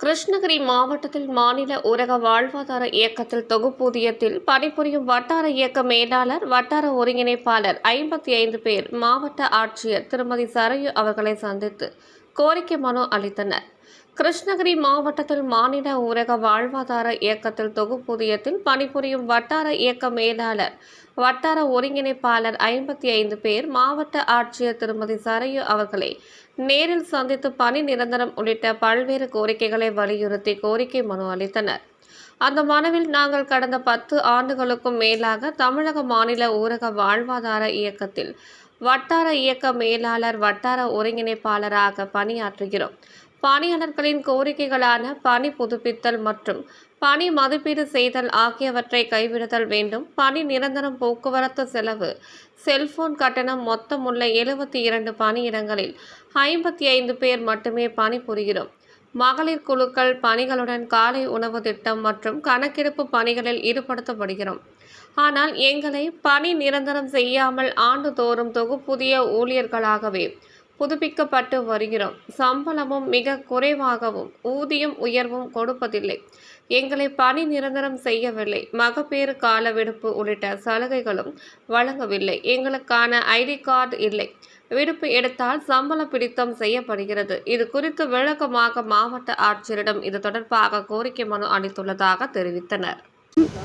கிருஷ்ணகிரி மாவட்டத்தில் மாநில ஊரக வாழ்வாதார இயக்கத்தில் தொகுப்பூதியத்தில் பணிபுரியும் வட்டார இயக்க மேலாளர் வட்டார ஒருங்கிணைப்பாளர் ஐம்பத்தி ஐந்து பேர் மாவட்ட ஆட்சியர் திருமதி சரையு அவர்களை சந்தித்து கோரிக்கை மனு அளித்தனர். கிருஷ்ணகிரி மாவட்டத்தில் மாநில ஊரக வாழ்வாதார இயக்கத்தில் தொகுப்பூதியத்தில் பணிபுரியும் வட்டார இயக்க மேலாளர் வட்டார ஒருங்கிணைப்பாளர் ஐம்பத்தி ஐந்து பேர் மாவட்ட ஆட்சியர் திருமதி சரையு அவர்களை நேரில் சந்தித்து பணி நிரந்தரம் உள்ளிட்ட பல்வேறு கோரிக்கைகளை வலியுறுத்தி கோரிக்கை மனு அளித்தனர். அந்த மனுவில் நாங்கள் கடந்த பத்து ஆண்டுகளுக்கும் மேலாக தமிழக மாநில ஊரக வாழ்வாதார இயக்கத்தில் வட்டார இயக்க மேலாளர் வட்டார ஒருங்கிணைப்பாளராக பணியாற்றுகிறோம். பணியாளர்களின் கோரிக்கைகளான பணி புதுப்பித்தல் மற்றும் பணி மதிப்பீடு செய்தல் ஆகியவற்றை கைவிடுதல் வேண்டும். பணி நிரந்தரம் போக்குவரத்து செலவு செல்போன் கட்டணம் மொத்தமுள்ள எழுபத்தி இரண்டு பணியிடங்களில் ஐம்பத்தி ஐந்து பேர் மட்டுமே பணிபுரிகிறோம். மகளிர் குழுக்கள் பணிகளுடன் காலை உணவு திட்டம் மற்றும் கணக்கெடுப்பு பணிகளில் ஈடுபடுத்தப்படுகிறோம். ஆனால் எங்களை பணி நிரந்தரம் செய்யாமல் ஆண்டுதோறும் தொகுப்புதிய ஊழியர்களாகவே புதுப்பிக்கப்பட்டு வருகிறோம். சம்பளமும் மிக குறைவாகவும் ஊதியம் உயர்வும் கொடுப்பதில்லை. எங்களை பணி நிரந்தரம் செய்யவில்லை. மகப்பேறு கால விடுப்பு உள்ளிட்ட சலுகைகளும் வழங்கவில்லை. எங்களுக்கான ஐடி கார்டு இல்லை. விடுப்பு எடுத்தால் சம்பள பிடித்தம் செய்யப்படுகிறது. இது குறித்து விளக்கமாக மாவட்ட ஆட்சியரிடம் இது தொடர்பாக கோரிக்கை மனு அளித்துள்ளதாக தெரிவித்தனர்.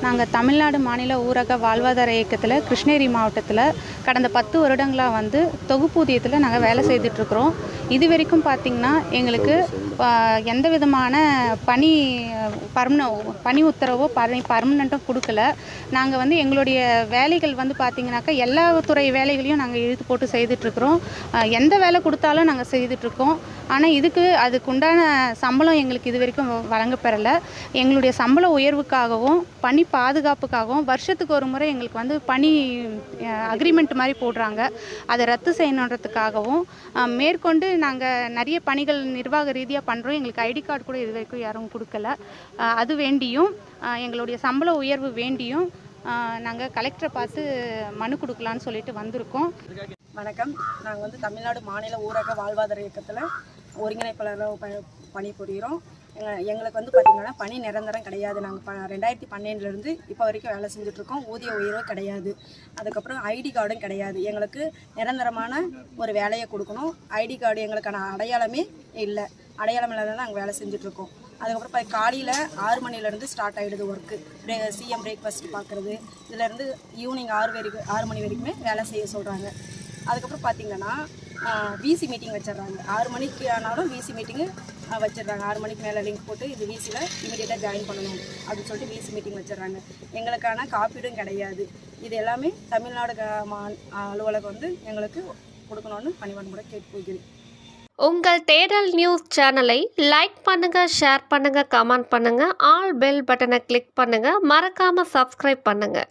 நாங்கள் தமிழ்நாடு மாநில ஊரக வாழ்வாதார இயக்கத்தில் கிருஷ்ணகிரி மாவட்டத்தில் கடந்த பத்து வருடங்களாக வந்து தொகுப்பூதியத்தில் நாங்கள் வேலை செய்துட்ருக்குறோம். இது வரைக்கும் பார்த்திங்கன்னா எங்களுக்கு எந்த விதமான பணி பர்மன பணி உத்தரவோ பணி பர்மனண்ட்டும் கொடுக்கல. நாங்கள் வந்து எங்களுடைய வேலைகள் வந்து பார்த்திங்கனாக்கா எல்லா துறை வேலைகளையும் நாங்கள் இழுத்து போட்டு செய்துட்ருக்குறோம். எந்த வேலை கொடுத்தாலும் நாங்கள் செய்துட்ருக்கோம். ஆனால் இதுக்கு அதுக்குண்டான சம்பளம் எங்களுக்கு இது வரைக்கும் வழங்கப்பெறலை. எங்களுடைய சம்பள உயர்வுக்காகவும் பனி பாதுகாப்புக்காகவும் வருஷத்துக்கு ஒரு முறை எங்களுக்கு வந்து பனி அக்ரிமெண்ட் மாதிரி போடுறாங்க. அதை ரத்து செய்யணுன்றதுக்காகவும் மேற்கொண்டு நாங்கள் நிறைய பணிகள் நிர்வாக ரீதியாக பண்ணுறோம் எங்களுக்கு ஐடி கார்டு கூட இது வரைக்கும் யாரும் கொடுக்கல. அது வேண்டியும் எங்களுடைய சம்பள உயர்வு வேண்டியும் நாங்கள் கலெக்டரை பார்த்து மனு கொடுக்கலான்னு சொல்லிட்டு வந்திருக்கோம். வணக்கம். நாங்கள் வந்து தமிழ்நாடு மாநில ஊரக வாழ்வாதார இயக்கத்தில் ஒருங்கிணைப்பாளராக ப பணிபுரிகிறோம் எங்களுக்கு வந்து பார்த்திங்கன்னா பணி நிரந்தரம் கிடையாது. நாங்கள் ப ரெண்டாயிரத்தி பன்னெண்டுலேருந்து இப்போ வரைக்கும் வேலை செஞ்சுட்ருக்கோம். ஊதிய உயர்வு கிடையாது. அதுக்கப்புறம் ஐடி கார்டும் கிடையாது. எங்களுக்கு நிரந்தரமான ஒரு வேலையை கொடுக்கணும். ஐடி கார்டு எங்களுக்கான அடையாளமே இல்லை. அடையாளம் இல்லாத நாங்கள் வேலை செஞ்சுட்ருக்கோம். அதுக்கப்புறம் இப்போ காலையில் ஆறு மணிலேருந்து ஸ்டார்ட் ஆகிடுது ஒர்க்கு பிரே சிஎம் பிரேக்ஃபாஸ்ட் பார்க்குறது இதுலேருந்து ஈவினிங் ஆறு வரைக்கும் ஆறு மணி வரைக்குமே வேலை செய்ய சொல்கிறாங்க அதுக்கப்புறம் பார்த்தீங்கன்னா விசி மீட்டிங் வச்சிடுறாங்க. ஆறு மணிக்கு ஆனாலும் விசி மீட்டிங்கு வச்சிடுறாங்க. ஆறு மணிக்கு மேலே லிங்க் போட்டு இது விசியில் இமீடியட்டாக ஜாயின் பண்ணணும் அப்படின்னு சொல்லிட்டு விசி மீட்டிங் வச்சிடுறாங்க. எங்களுக்கான காப்பீடும் கிடையாது. இது எல்லாமே தமிழ்நாடு க- மா- அலுவலகம் வந்து எங்களுக்கு கொடுக்கணும்னு பணிவான் கூட கேட்டு உங்கள் தேடல் நியூஸ் சேனலை லைக் பண்ணுங்க ஷேர் பண்ணுங்க கமெண்ட் பண்ணுங்க ஆல் பெல் பட்டனை கிளிக் பண்ணுங்க மறக்காம சப்ஸ்கிரைப் பண்ணுங்க.